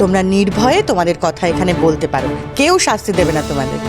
তোমরা নির্ভয়ে তোমাদের কথা এখানে বলতে পারো। কেউ শাস্তি দেবে না তোমাদের।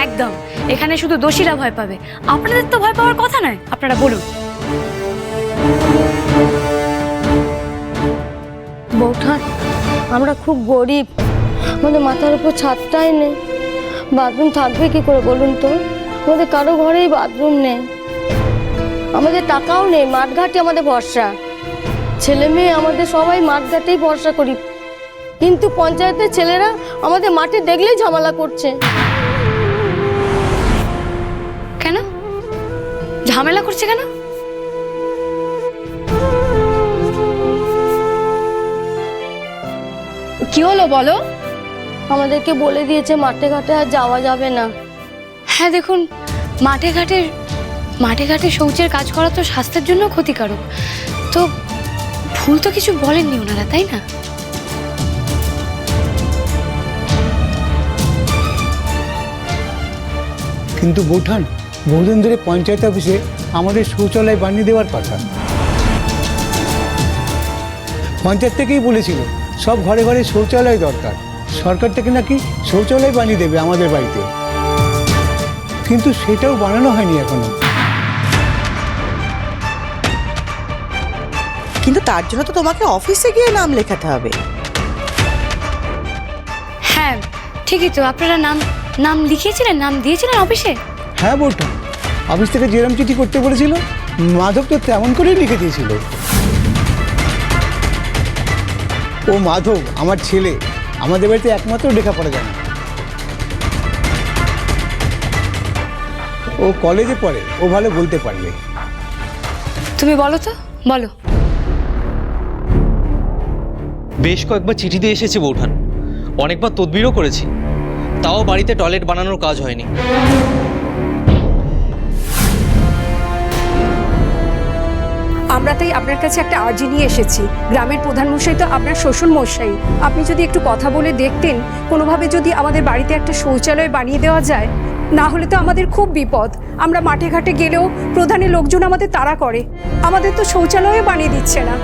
একদম। এখানে শুধু দোষীরা ভয় পাবে। আপনাদের তো ভয় পাওয়ার কথা নয়। আপনারা বলুন। বৌঠান আমরা খুব গরিব। আমাদের মাথার উপর ছাদটাই নেই। বাথরুম থাকবে কি করে বলুন তো? আমাদের কারও ঘরেই বাথরুম নেই। আমাদের টাকাও নেই। মাঠঘাটে আমাদের ভরসা। ছেলে মেয়ে আমাদের সবাই মাঠঘাটেই ভরসা করি। কিন্তু পঞ্চায়েতের ছেলেরা আমাদের মাঠে দেখলেই ঝামেলা করছে। কেন? ঝামেলা করছে কেন? কি হলো বলো? আমাদেরকে বলে দিয়েছে মাঠে ঘাটে আর যাওয়া যাবে না। হ্যাঁ দেখুন মাঠে ঘাটে মাঠে ঘাটে শৌচের কাজ করা তো স্বাস্থ্যের জন্য ক্ষতিকারক। তো ভুল তো কিছু বলেননি ওনারা, তাই না? কিন্তু বৌঠান, বহুদিন ধরে পঞ্চায়েত অফিসে আমাদের শৌচালয় বানিয়ে দেওয়ার কথা। পঞ্চায়েত থেকেই বলেছিল, সব ঘরে ঘরে শৌচালয় দরকার। সরকার থেকে নাকি শৌচালয় বানিয়ে দেবে আমাদের বাড়িতে। কিন্তু সেটাও বানানো হয়নি এখনও। কিন্তু তার জন্য তো তোমাকে অফিসে গিয়ে নাম লেখাতে হবে। হ্যাঁ ঠিকই তো। আপনারা নাম নাম লিখিয়েছিলেন? নাম দিয়েছিলেন অফিসে? হ্যাঁ বৌঠান অফিস থেকে যেরম চিঠি করতে বলেছিল মাধব তো তেমন করেই লিখে দিয়েছিল। ও মাধব আমার ছেলে আমাদের বাড়িতে একমাত্র লেখা লেখাপড়া জানে। ও কলেজে পড়ে ও ভালো বলতে পারবে। তুমি বলো তো বলো। বেশ কয়েকবার চিঠি দিয়ে এসেছি বৌঠান। অনেকবার তদবিরও করেছি। তাও বাড়িতে টয়লেট বানানোর কাজ হয়নি। আমরা তাই আপনার কাছে একটা আর্জি নিয়ে এসেছি। গ্রামের প্রধান মশাই তো আপনার শ্বশুর মশাই। আপনি যদি একটু কথা বলে দেখতেন, কোনোভাবে যদি আমাদের বাড়িতে একটা শৌচালয় বানিয়ে দেওয়া যায়, না হলে তো আমাদের খুব বিপদ। আমরা মাঠে ঘাটে গেলেও প্রধানের লোকজন আমাদের তাড়া করে। আমাদের তো শৌচালয়ও বানিয়ে দিচ্ছে না।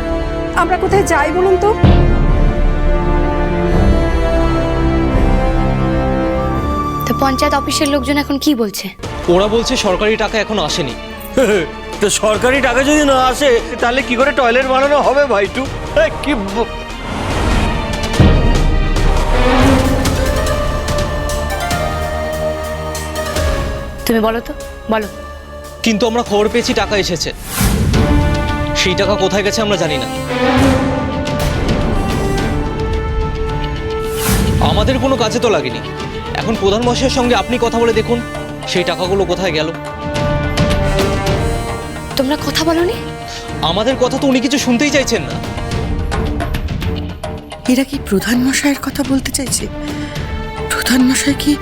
আমরা কোথায় যাই বলুন তো? তো পঞ্চায়েত অফিসের লোকজন এখন কি বলছে? ওরা বলছে সরকারি টাকা এখন আসেনি। তো সরকারি টাকা যদি না আসে তাহলে কি করে টয়লেট বানানো হবে ভাইটু? কি তুমি বলো তো বলো। কিন্তু আমরা খবর পেয়েছি টাকা এসেছে। সেই টাকা কোথায় গেছে আমরা জানি না। আমাদের কোনো কাজে তো লাগেনি। এখন প্রধান মশাইয়ের সঙ্গে আপনি কথা বলে দেখুন সেই টাকাগুলো কোথায় গেল। তোমরা কথা বলনি? আমাদের কথা তো উনি কিছু শুনতেই চাইছেন না। এরা কি প্রধান মশাইয়ের কথা বলতে চাইছে? প্রধান মশাই কি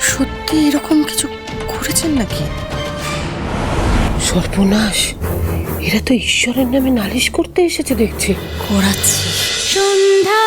সত্যি এরকম কিছু করেছেন নাকি? সর্বনাশ! এরা তো ঈশ্বরের নামে নালিশ করতে এসেছে দেখছি। করাচ্ছি। সন্ধ্যা